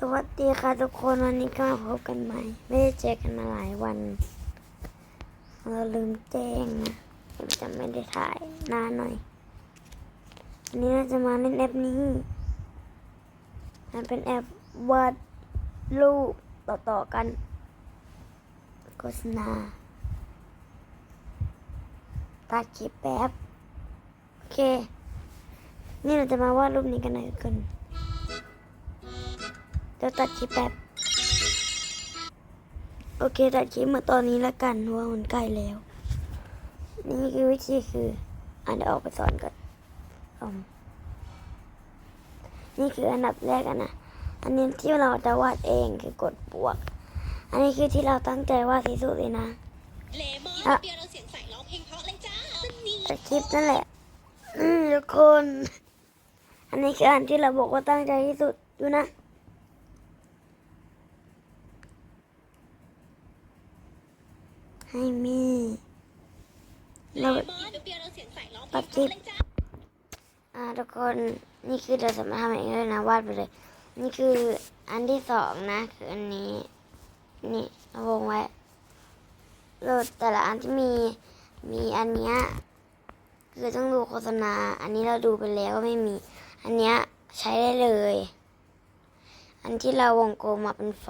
สวัสดีค่ะทุกคนวันนี้ก็มาพบกันใหม่ ไม่ได้เจอกันมาหลายวัน เราลืมแจ้งนะผมจะไม่ได้ถ่ายนานหน่อยวันนี้เราจะมาเล่นแอปนี้มันเป็นแอปวาดรูปต่อๆกันโฆษณาตัดคลิปแป๊บ โอเค นี่เราจะมาวาดรูปนี้กันหน่อยทุกคน เดี๋ยวตัดคลิปแป๊บโอเคตัดคลิปมาตอนนี้แล้วกันเพราะว่ามันใกล้แล้ว นี่คือวิธีคืออะเดี๋ยวออกไปสอนก่อนอืมนี่คืออันดับแรกอะนะอันนี้ที่เราจะวาดเองคือกดบวก อันนี้คือที่เราตั้งใจวาดที่สุดเลยนะเลมอนอะเปียเราเสียงใสร้องเพลงเพราะเลยจ้าสนีตัดคลิปนั่นแหละ อืมทุกคน อันนี้คืออันที่เราบอกว่าตั้งใจที่สุดดูนะ ให้มีเลเรามอนเปียเราเสียงใสร้องเพลตังดเพคลิปราะเลยจ้าอ่าทุกคนนี่คือเราสามารถทำเองเลยนะวาดไปเลย นี่คืออันที่สองนะคืออันนี้ นี่เอาวงไว้เราแต่ละอันที่มีมีอันเนี้ยคือต้องดูโฆษณา อันนี้เราดูไปแล้วก็ไม่มี อันเนี้ยใช้ได้เลย อันที่เราวงกลมมาเป็นไฟ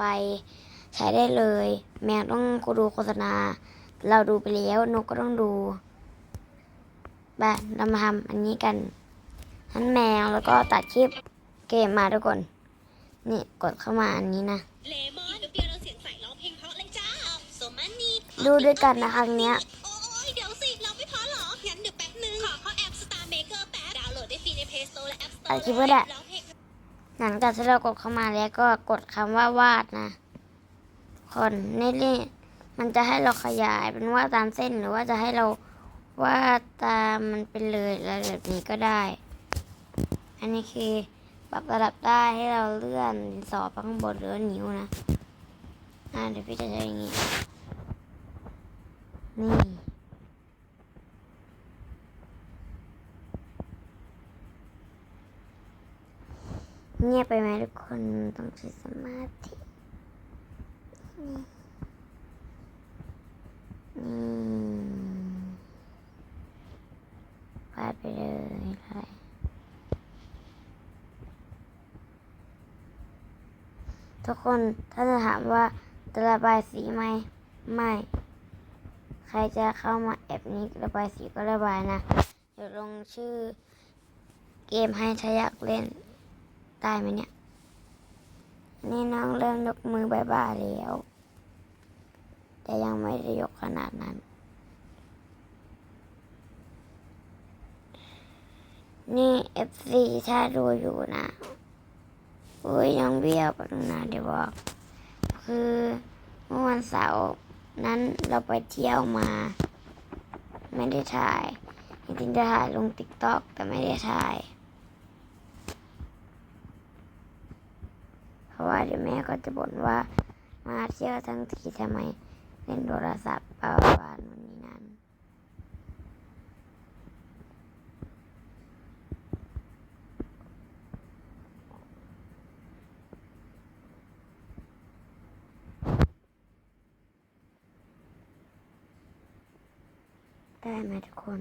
ใช้ได้เลย แมวต้องดูโฆษณา เราดูไปแล้วนกก็ต้องดูแบบเรามาทำอันนี้กันทั้นแมวแล้วก็ตัดคลิปเกมมาทุกคน นี่กดเข้ามาอันนี้นะ ดูด้วยกันนะครั้งเนี้ยโอ้ยเดี๋ยวสิเราไม่พอหรอยันเดี๋ยวแป๊บนึงขอเข้าแอป Star Maker แป๊บดาวโหลดได้ฟรีใน Play Store และ App Store ตัดคลิปก็ได้ร้องเพลงหลังจากที่เรากดเข้ามาแล้วก็กดคำว่าวาดนะ คนนี่นี่ มันจะให้เราขยายเป็นวาดตามเส้นหรือว่าจะให้เราวาดตามมันเป็นเลยอะไรแบบนี้ก็ได้ อันนี้คือปรับระดับได้ให้เราเลื่อนสอไปข้างบนหรือนิ้วนะอ่าเดี๋ยวพี่จะใช้อย่างนี้ นี่ เงียบไปไหมทุกคนต้องใช้สมาธินี่ วาดไปเลยเลยทุกคนถ้าจะถามว่าจะระบายสีไหมไม่ ใครจะเข้ามาแอปนี้ระบายสีก็ระบายนะเดี๋ยวลงชื่อเกมให้ถ้าอยากเล่นได้ไหมเนี่ย นี่น้องเริ่มยกมือบายบายแล้ว แต่ยังไม่ได้ยกขนาดนั้น นี่ FC ถ้าดูอยู่นะโอ้ยยังเบี้ยวไปตรงนั้นเดี๋ยวบอก คือเมื่อวันเสาร์นั้นเราไปเที่ยวมา ไม่ได้ถ่ายจริงๆจะถ่ายลงติ๊กต็อกแต่ไม่ได้ถ่าย เพราะว่าเดี๋ยวแม่ก็จะบ่นว่ามาเที่ยวทั้งทีทำไม เล่นโทรศัพท์เปล่าๆนู่นนี่นั่นได้ไหมทุกคน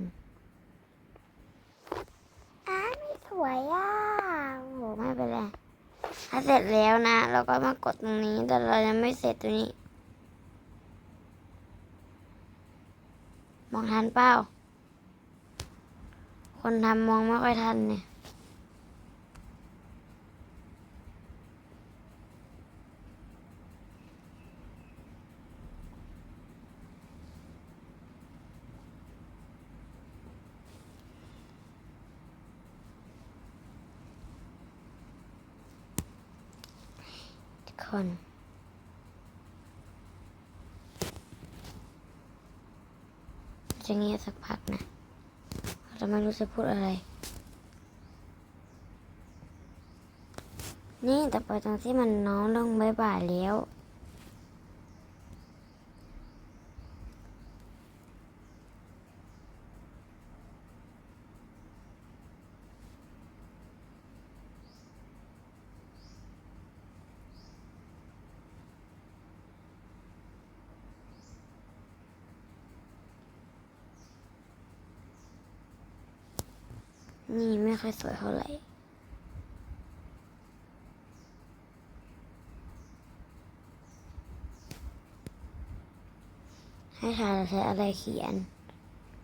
อ้าไม่สวยอะโอ้โหไม่เป็นไรถ้าเสร็จแล้วนะ เราก็มากดตรงนี้ แต่เรายังไม่เสร็จตรงนี้ มองทันเปล่า คนทำมองไม่ค่อยทันเนี่ยคน จะเงียบสักพักนะเราไม่รู้จะพูดอะไร นี่แต่ไปตรงที่มันน้องลงบายบายแล้ว นี่ไม่ค่อยสวยเท่าไหร่ให้ทายเราใช้อะไรเขียน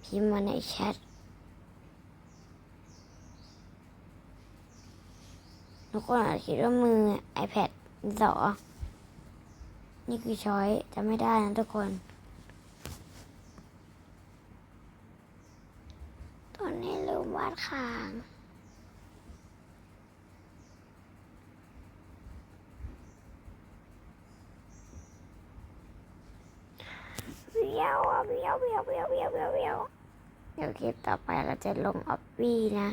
พิมพ์มาในแชททุกคนอาจคิดว่ามือ iPad ดินสอนี่คือช้อยจะไม่ได้นะทุกคน ตอนนี้ มวาดคางเวียวอะเวียวเวียวเวียวเวียวเวียวเวียวเดี๋ยวคลิปต่อไปเราจะลงออฟฟี่นะ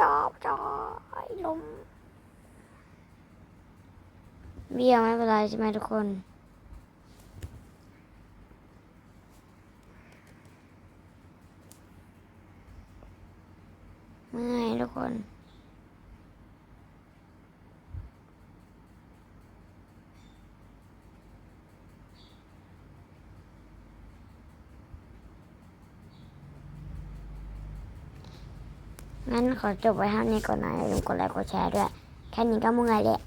ชอบชอบไอ้ลมเบี้ยวไม่เป็นไรใช่ไหมทุกคน เมื่อยทุกคน งั้นขอจบไว้เท่านี้ก่อนนะอย่าลืมกดไลค์กดแชร์ด้วย แค่นี้ก็เมื่อยแหละ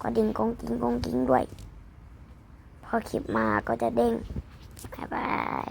ก็ดิ่งกงกิ้งกงกิ้งด้วย พอคลิปมาก็จะเด้ง บ๊ายบาย